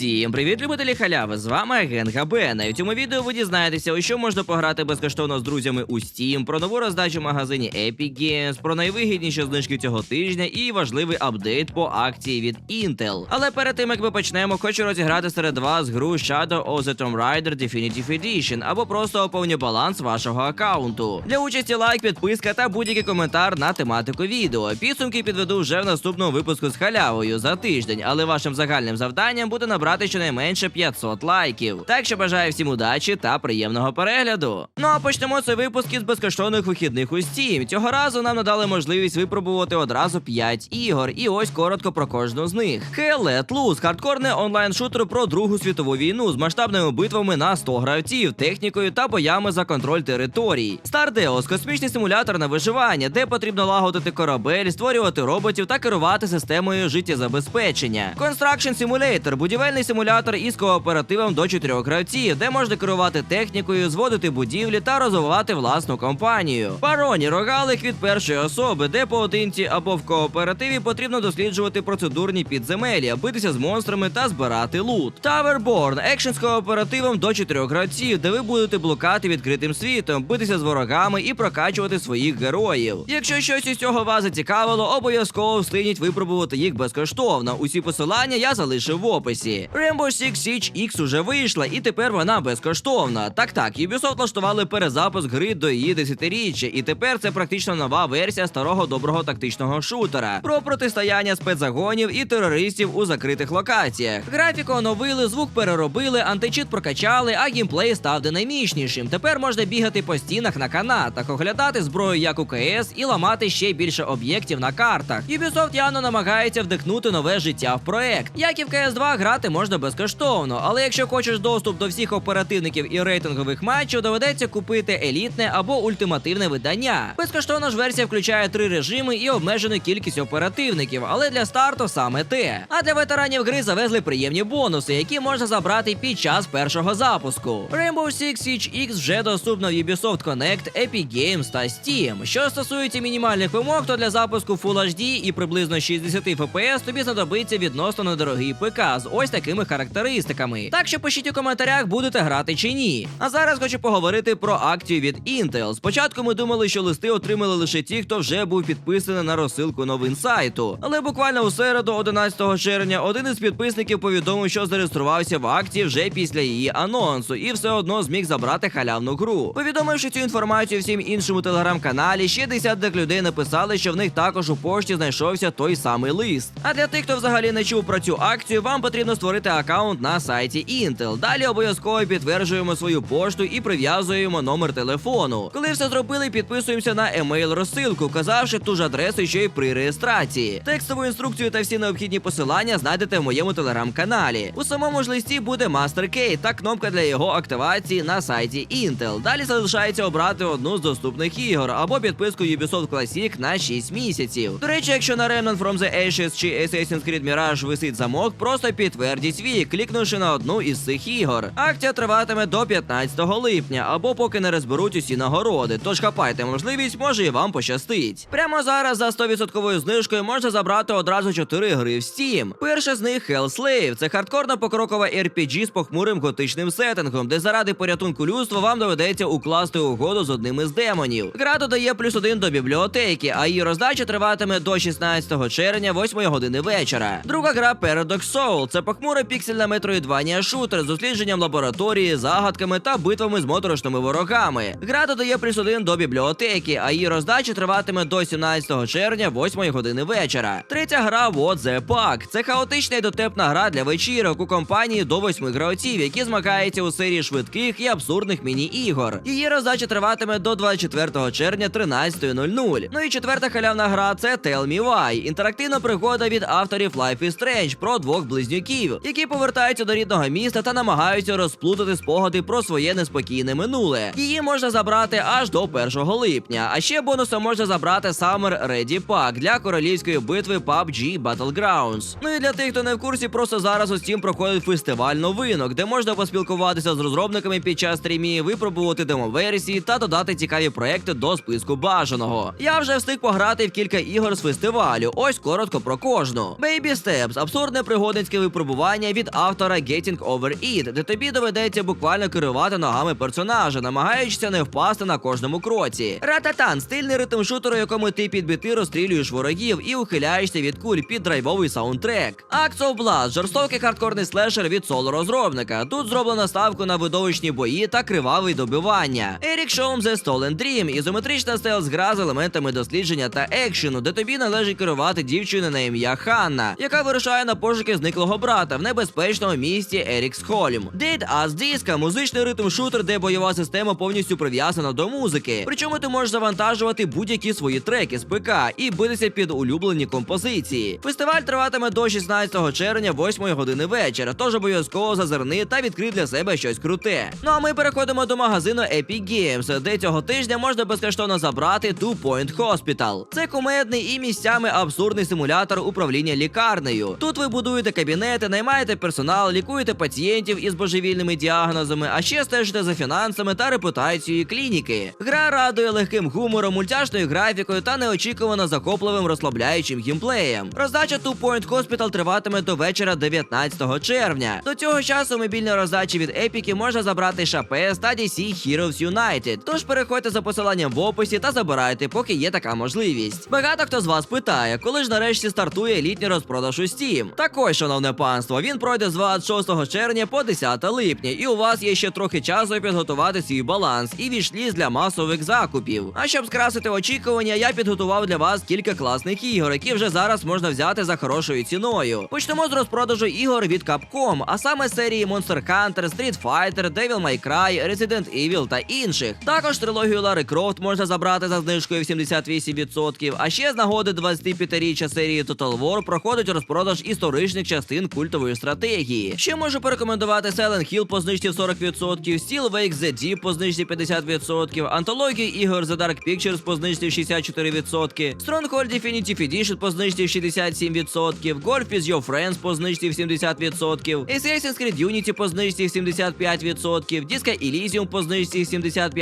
Усім привіт, любителі халяви! З вами агент Габена. І в цьому відео ви дізнаєтеся, у що можна пограти безкоштовно з друзями у Steam, про нову роздачу в магазині Epic Games, про найвигідніші знижки цього тижня і важливий апдейт по акції від Intel. Але перед тим як ми почнемо, хочу розіграти серед вас гру Shadow of the Tomb Raider Definitive Edition або просто оповню баланс вашого аккаунту. Для участі лайк, підписка та будь-який коментар на тематику відео. Підсумки підведу вже в наступному випуску з халявою за тиждень, але вашим загальним завданням буде набрати щонайменше 500 лайків. Так що бажаю всім удачі та приємного перегляду. Ну а почнемо цей випуск із безкоштовних вихідних у Steam. Цього разу нам надали можливість випробувати одразу 5 ігор, і ось коротко про кожну з них. Hell Let Loose – хардкорний онлайн-шутер про Другу світову війну з масштабними битвами на 100 гравців, технікою та боями за контроль територій. Stardeos – космічний симулятор на виживання, де потрібно лагодити корабель, створювати роботів та керувати системою життєзабезпечення. Construction Simulator – будівельний симулятор із кооперативом до 4 гравців, де можна керувати технікою, зводити будівлі та розвивати власну компанію. Пароні рогалик від першої особи, де поодинці або в кооперативі потрібно досліджувати процедурні підземелля, битися з монстрами та збирати лут. Towerborn – екшен з кооперативом до 4 гравців, де ви будете блукати відкритим світом, битися з ворогами і прокачувати своїх героїв. Якщо щось із цього вас зацікавило, обов'язково встигніть випробувати їх безкоштовно. Усі посилання я залишив в описі. Rainbow Six Siege X уже вийшла, і тепер вона безкоштовна. Так так, Ubisoft влаштували перезапуск гри до її десятиріччя, і тепер це практично нова версія старого доброго тактичного шутера про протистояння спецзагонів і терористів у закритих локаціях. Графіку оновили, звук переробили, античит прокачали, а геймплей став динамічнішим. Тепер можна бігати по стінах на канатах, оглядати зброю як у КС і ламати ще більше об'єктів на картах. Ubisoft явно намагається вдихнути нове життя в проект. Як і в cs 2 грати можна безкоштовно, але якщо хочеш доступ до всіх оперативників і рейтингових матчів, доведеться купити елітне або ультимативне видання. Безкоштовна ж версія включає три режими і обмежену кількість оперативників, але для старту саме те. А для ветеранів гри завезли приємні бонуси, які можна забрати під час першого запуску. Rainbow Six Siege X вже доступно в Ubisoft Connect, Epic Games та Steam. Що стосується мінімальних вимог, то для запуску Full HD і приблизно 60 FPS тобі знадобиться відносно недорогий ПК з ось такими характеристиками. Так що пишіть у коментарях, будете грати чи ні. А зараз хочу поговорити про акцію від Intel. Спочатку ми думали, що листи отримали лише ті, хто вже був підписаний на розсилку новин сайту. Але буквально у середу, 11 червня, один із підписників повідомив, що зареєструвався в акції вже після її анонсу, і все одно зміг забрати халявну гру. Повідомивши цю інформацію всім іншим у телеграм-каналі, ще десяток людей написали, що в них також у пошті знайшовся той самий лист. А для тих, хто взагалі не чув про цю акцію, вам потрібно створити аккаунт на сайті Intel. Далі обов'язково підтверджуємо свою пошту і прив'язуємо номер телефону. Коли все зробили, підписуємося на емейл розсилку, вказавши ту ж адресу, що й при реєстрації. Текстову інструкцію та всі необхідні посилання знайдете в моєму телеграм-каналі. У самому ж листі буде MasterKey та кнопка для його активації на сайті Intel. Далі залишається обрати одну з доступних ігор або підписку Ubisoft Classic на 6 місяців. До речі, якщо на Remnant from the Ashes чи Assassin's Creed Mirage висить замок, просто підтвердіть свій, клікнувши на одну із цих ігор. Акція триватиме до 15 липня, або поки не розберуть усі нагороди. Тож хапайте можливість, може і вам пощастить. Прямо зараз за 100% знижкою можна забрати одразу 4 гри в Steam. Перша з них Hell Slave. Це хардкорна покрокова RPG з похмурим готичним сеттингом, де заради порятунку людства вам доведеться укласти угоду з одним із демонів. Гра додає плюс один до бібліотеки, а її роздача триватиме до 16 червня, 8 години вечора. Друга гра Paradox Soul. Це похмура піксельна метроїдванія шутер з дослідженням лабораторії, загадками та битвами з моторошними ворогами. Гра додає плюс один до бібліотеки, а її роздача триватиме до 17 червня, 8 години вечора. Третя гра What the Pack. Це хаотична і дотепна гра для вечірок у компанії до 8 гравців, які змагаються у серії швидких і абсурдних міні-ігор. Її роздача триватиме до 24 червня 13.00. Ну і четверта халявна гра це Tell Me Why. Інтерактивна пригода від авторів Life is Strange про двох близнюків, які повертаються до рідного міста та намагаються розплутати спогади про своє неспокійне минуле. Її можна забрати аж до 1 липня. А ще бонусом можна забрати Summer Ready Pack для королівської битви PUBG Battlegrounds. Ну і для тих, хто не в курсі, просто зараз у Steam проходить фестиваль новинок, де можна поспілкуватися з розробниками під час стрімів, випробувати демоверсії та додати цікаві проекти до списку бажаного. Я вже встиг пограти в кілька ігор з фестивалю. Ось коротко про кожну. Baby Steps – абсурдне пригодницьке випробування добивання від автора Getting Over It, де тобі доведеться буквально керувати ногами персонажа, намагаючися не впасти на кожному кроці. Рататан стильний ритм шутер, у якому ти під біти розстрілюєш ворогів і ухиляєшся від куль під драйвовий саундтрек. Acts of Blood – жорстокий хардкорний слешер від соло розробника. Тут зроблено ставку на видовищні бої та криваве добивання. Eric Shown The Stolen Dream – ізометрична стелс-гра з елементами дослідження та екшену, де тобі належить керувати дівчиною на ім'я Ханна, яка вирушає на пошуки зниклого брата в небезпечному місті Еріксхольм. Dead As Disco – музичний ритм-шутер, де бойова система повністю прив'язана до музики. Причому ти можеш завантажувати будь-які свої треки з ПК і битися під улюблені композиції. Фестиваль триватиме до 16 червня, 8 години вечора. Тож обов'язково зазирни та відкрий для себе щось круте. Ну а ми переходимо до магазину Epic Games, де цього тижня можна безкоштовно забрати Two Point Hospital. Це кумедний і місцями абсурдний симулятор управління лікарнею. Тут ви будуєте кабінети, наймаєте персонал, лікуєте пацієнтів із божевільними діагнозами, а ще стежите за фінансами та репутацією клініки. Гра радує легким гумором, мультяшною графікою та неочікувано захопливим розслабляючим гімплеєм. Роздача Two Point Hospital триватиме до вечора 19 червня. До цього часу мобільні роздачі від Epic можна забрати шапе та DC Heroes United. Тож переходьте за посиланням в описі та забирайте, поки є така можливість. Багато хто з вас питає, коли ж нарешті стартує літній розпродаж у Steam. Так ось, шановне панство, він пройде з 26 червня по 10 липня, і у вас є ще трохи часу підготувати свій баланс і вішліз для масових закупів. А щоб скрасити очікування, я підготував для вас кілька класних ігор, які вже зараз можна взяти за хорошою ціною. Почнемо з розпродажу ігор від Capcom, а саме серії Monster Hunter, Street Fighter, Devil May Cry, Resident Evil та інших. Також трилогію Лари Крофт можна забрати за знижкою в 78%. А ще з нагоди 25-річчя серії Total War проходить розпродаж історичних частин культової стратегії. Ще можу порекомендувати Silent Hill по знижці в 40%, Steel Wake The Deep по знижці 50%, антологію ігор The Dark Pictures по знижці в 64%, Stronghold Definitive Edition по знижці в 67%, Golf with Your Friends по знижці в 70%, Assassin's Creed Unity по знижці в 75%, Disco Elysium по знижці в 75%,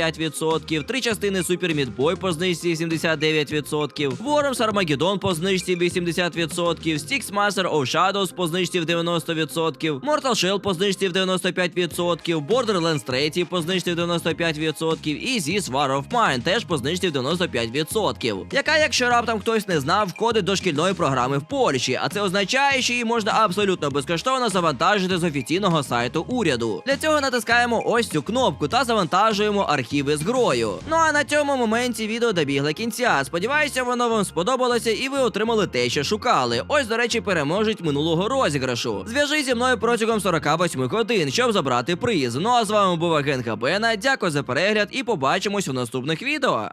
три частини Meat Boy по знижці 79%, Worms Armageddon по знижці 80%, Styx Master of Shadows по знижці в 90%, Mortal Shell по знижці в 95%, Borderlands 3 по знижці в 95% і This War of Mine теж по знижці в 95%. Яка, якщо раптом хтось не знав, входить до шкільної програми в Польщі, а це означає, що її можна абсолютно безкоштовно завантажити з офіційного сайту уряду. Для цього натискаємо ось цю кнопку та завантажуємо архіви з грою. Ну а на цьому моменті відео добігло кінця. Сподіваюся, воно вам сподобалося і ви отримали те, що шукали. Ось, до речі, переможуть минулого розіграшу. Зв'яжись зі мною протягом 48 годин, щоб забрати приз. Ну а з вами був агент Габена. Дякую за перегляд і побачимось у наступних відео.